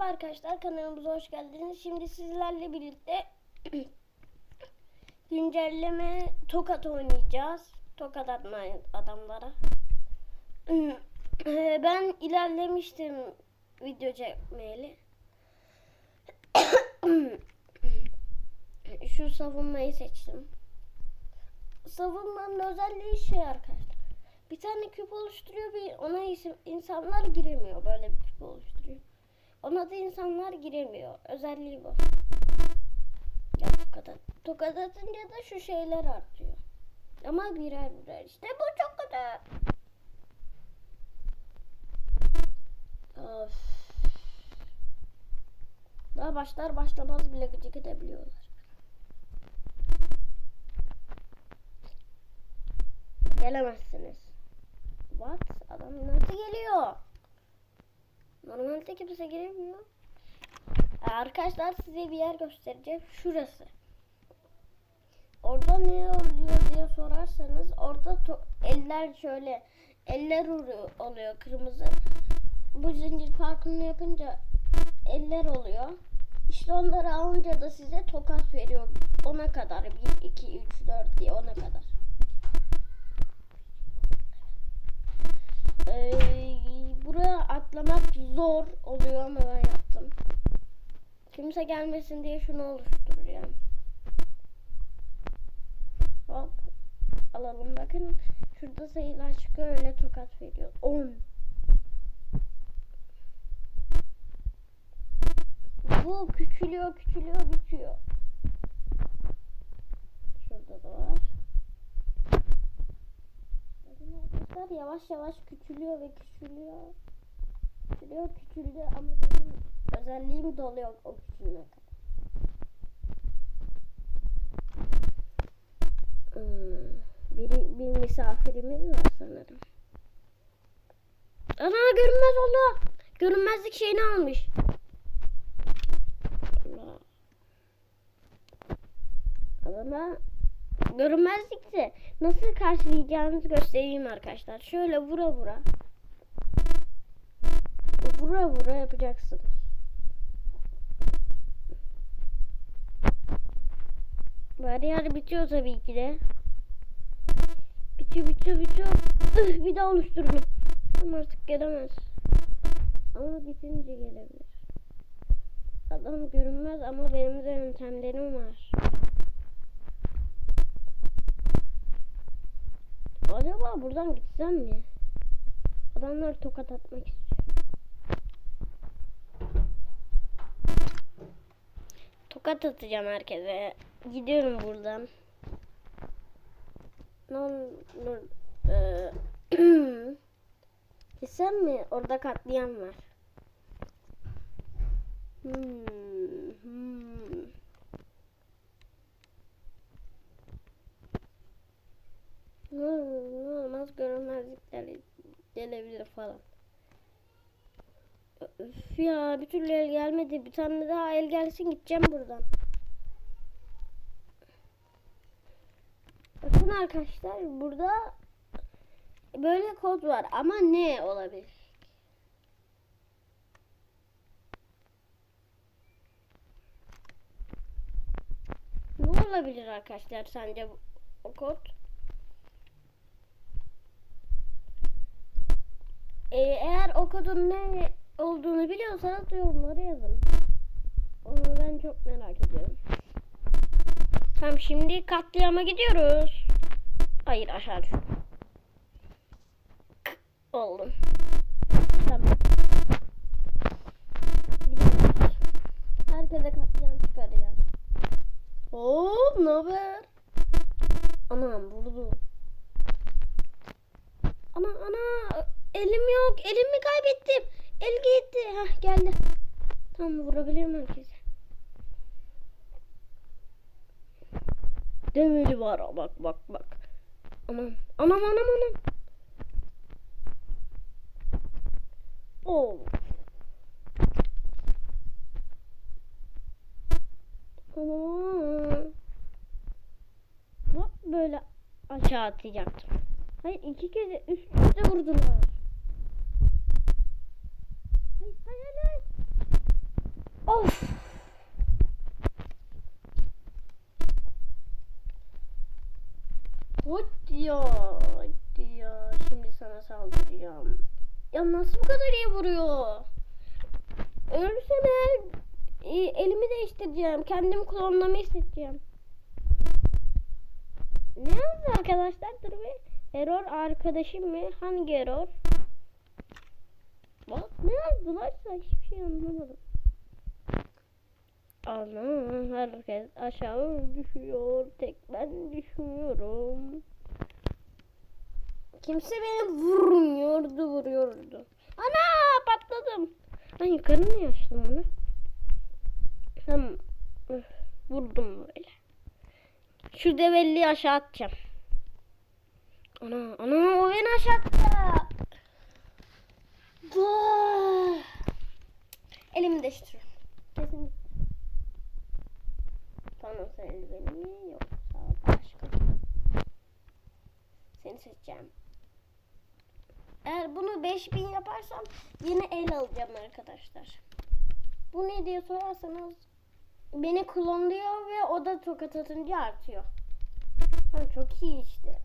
Merhaba arkadaşlar kanalımıza hoş geldiniz. Şimdi sizlerle birlikte güncelleme tokat oynayacağız. Tokat atma adamlara. Ben ilerlemiştim video çekmeyeli. Şu savunmayı seçtim. Savunmanın özelliği şey arkadaşlar. Bir tane küp oluşturuyor bir ona isim, insanlar giremiyor böyle bir küp oluşturuyor. Ona da insanlar giremiyor. Özelliği bu. Ya tokat at. Tokat atınca da şu şeyler artıyor. Ama birer birer. İşte bu çok kötü. Of. Daha başlar başlamaz bile gıcık edebiliyorlar. Gelemezsiniz. What? Adam nasıl geliyor? Normalde kimse giremiyor. Ee, Arkadaşlar size bir yer göstereceğim. Şurası. Orada ne oluyor diye sorarsanız orada eller şöyle eller oluyor, kırmızı. Bu zincir farkını yapınca eller oluyor. İşte onları alınca da size tokat veriyor. Ona kadar. 1, 2, 3, 4 diye ona kadar. Ee, buraya atlamak zor oluyor ama ben yaptım. Kimse gelmesin diye şunu oluşturacağım. Hop. Alalım bakın. Şurada sayılar çıkıyor öyle tokat veriyor. 10. Bu küçülüyor küçülüyor bitiyor. Şurada da var. Bakın arkadaşlar yavaş yavaş küçülüyor ve küçülüyor. Küçülüyor küçüldü ama benim özelliğim doluyor o küçülme. Hmm, biri, bir misafirimiz var sanırım. Ana görünmez oldu. Görünmezlik şeyini almış. Allah. Adama görünmezlikse nasıl karşılayacağınızı göstereyim arkadaşlar. Şöyle vura vura. Vura vura yapacaksınız. Bariyer bitiyor tabii ki de. Bitiyor bitiyor bitiyor. Üh, bir daha oluşturdum. Ama artık gelemez. Ama bitince gelebilir. Adam görünmez ama benim de yöntemlerim var. Acaba buradan gitsem mi? Adamlar tokat atmak istiyor. Tokat atacağım herkese. Gidiyorum buradan. Ne olur. Eee, Gitsem mi? Orada katliam var. Hmm, hmm. Ne olur ne olmaz görünmezlikler gelebilir falan. Üf ya bir türlü el gelmedi. Bir tane daha el gelsin gideceğim buradan. Bakın arkadaşlar burada böyle kod var ama ne olabilir? Ne olabilir arkadaşlar sence o kod? Ee, eğer o kodun ne olduğunu biliyorsanız yorumlara yazın. Onu ben çok merak ediyorum. Tamam şimdi katliama gidiyoruz. Hayır aşağı düştüm. K- Oldum. Tamam. Herkese katliam çıkaracağız. Hop ne haber? Anam vurdu. Ana ana elim yok. Elimi kaybettim. El gitti. Hah geldi. Tamam vurabilirim herkese. Demeli var bak bak bak. Anam anam anam anam. Oo. Anam. Bak böyle aşağı atacaktım. Hayır iki kere üst üste vurdular. Of. Hot ya. Şimdi sana saldıracağım. Ya nasıl bu kadar iyi vuruyor? Ölürsem eğer e, elimi değiştireceğim. Kendimi klonlama isteyeceğim. Ne oldu arkadaşlar? Dur bir. Error arkadaşım mı? Hangi error? Bak ne yazdılarsa hiçbir şey anlamadım. Ana herkes aşağı düşüyor. Tek ben düşmüyorum. Kimse beni vurmuyordu vuruyordu. Ana patladım. Ben yukarı mı açtım? Hem öf, vurdum böyle. Şu develliği aşağı atacağım. Ana ana o beni aşağı attı. Elimi değiştiriyorum. Kesinlikle. Tamam sen eldiveni yoksa başka? Seni seçeceğim. Eğer bunu 5000 yaparsam yeni el alacağım arkadaşlar. Bu ne diye sorarsanız beni klonluyor ve o da tokat atınca artıyor. Ha, çok iyi işte.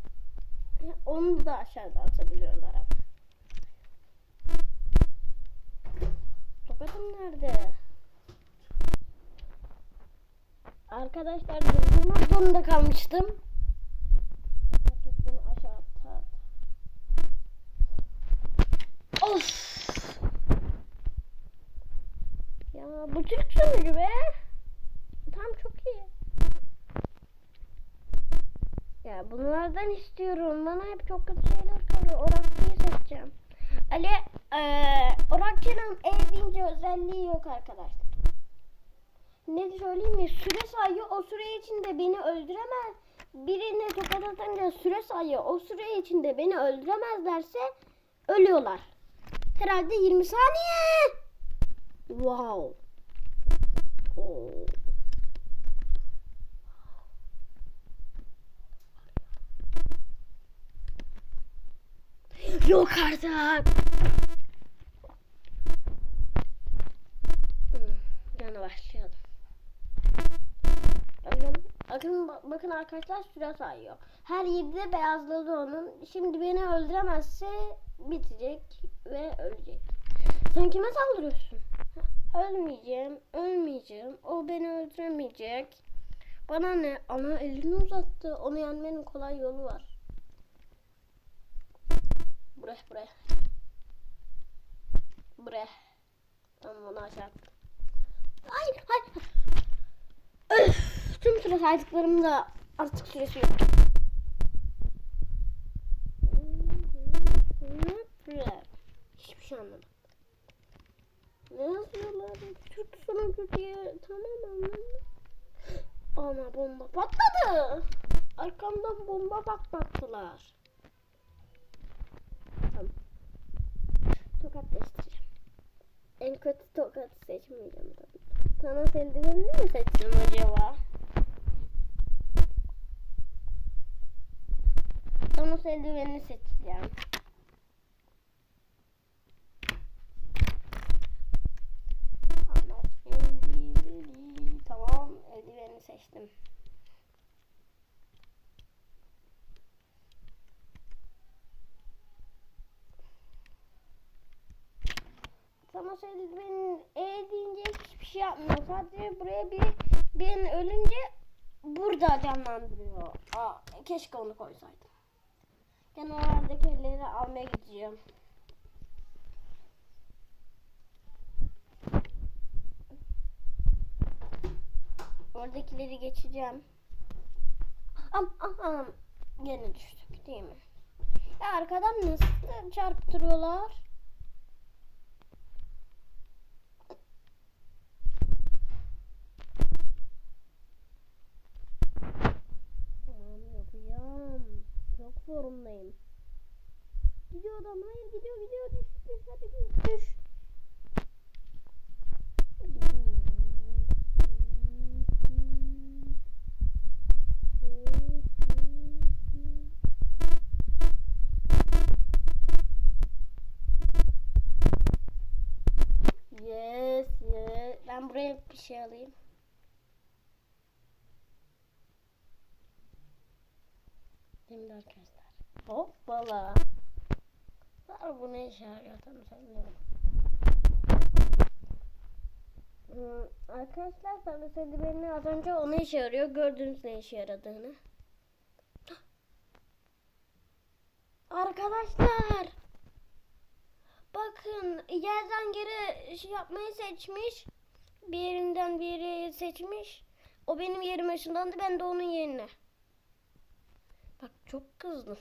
Onu da aşağıda atabiliyorlar ama. Tokatım nerede? Arkadaşlar durdurmak zorunda kalmıştım. Beni. Of! Ya bu Türk sunucu be. Tam çok iyi. Ya bunlardan istiyorum. Bana hep çok kötü şeyler kalıyor. Orakçıyı seçeceğim. Ali eee Orakçı'nın E deyince özelliği yok arkadaşlar. Ne söyleyeyim mi? Süre sayıyor. O süre içinde beni öldüremez. Birine tokat atınca süre sayıyor. O süre içinde beni öldüremezlerse ölüyorlar. Herhalde 20 saniye. Wow. Oo. Yok artık. Bakın, arkadaşlar süre sayıyor. Her yedide beyazladı onun. Şimdi beni öldüremezse bitecek ve ölecek. Sen kime saldırıyorsun? Ölmeyeceğim, ölmeyeceğim. O beni öldüremeyecek. Bana ne? Ana elini uzattı. Onu yenmenin kolay yolu var. Buraya, buraya. Buraya. Tamam onu aşağı. Hayır, hayır. Öf, tüm süre saydıklarım da artık süresi yok. Hiçbir şey anlamadım. Ne yazıyorlar? Türk sunucu diye. Tamam anladım. Ana bomba patladı. Arkamdan bomba patlattılar. Tamam. Tokat değiştireceğim. En kötü tokat seçmeyeceğim tabii. Thanos eldivenini mi seçsem acaba? Thanos eldivenini seçeceğim. Eldiveni. Tamam eldiveni seçtim. Thanos eldivenin E hiçbir şey yapmıyor. Sadece buraya bir ben ölünce burada canlandırıyor. Aa, keşke onu koysaydım. Ben oradaki elleri almaya gideceğim. Oradakileri geçeceğim. Am am am. Gene düştük değil mi? Ya arkadan nasıl çarptırıyorlar? Tamam yapacağım. Çok formdayım. Gidiyor adam. Hayır gidiyor gidiyor. Düş düş hadi düş düş. Yes, yes. Ben buraya bir şey alayım. Şimdi arkadaşlar. Hoppala. Var bu ne işe yarıyor tam söylüyorum. Hmm, arkadaşlar sana söyledi beni az önce o ne işe yarıyor. Gördünüz ne işe yaradığını. Arkadaşlar. Bakın yerden geri şey yapmayı seçmiş. Bir yerinden bir yeri seçmiş. O benim yerime ışınlandı ben de onun yerine. Bak çok kızdım.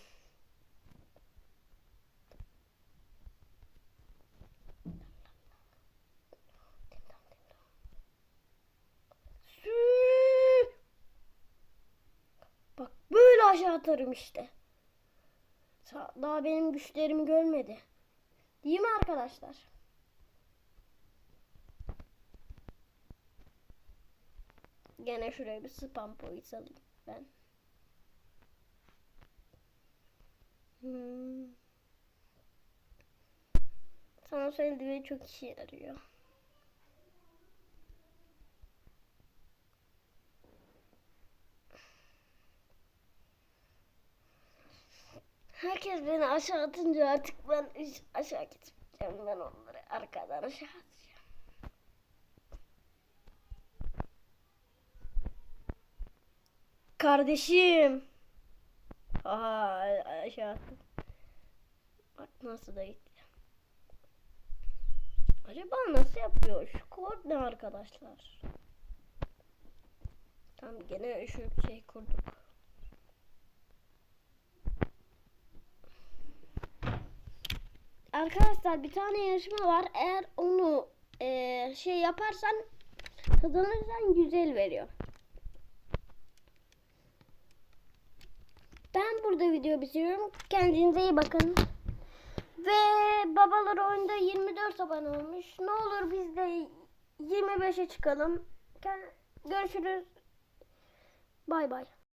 Sü- Bak böyle aşağı atarım işte. Daha benim güçlerimi görmedi. Değil mi arkadaşlar? Gene şuraya bir spam point alayım ben. Hmm. Sana söylediği çok işe yarıyor. Herkes beni aşağı atınca artık ben aşağı gitmeyeceğim. Ben onları arkadan aşağı atacağım. Kardeşim. Aha aşağı attım. Bak nasıl da gitti. Acaba nasıl yapıyor? Şu kod ne arkadaşlar? Tamam gene şu şey kurduk. Arkadaşlar bir tane yarışma var. Eğer onu eee, şey yaparsan kazanırsan güzel veriyor. Ben burada video bitiriyorum. Kendinize iyi bakın. Ve babalar oyunda 24 abone olmuş. Ne olur biz de 25'e çıkalım. Görüşürüz. Bay bay.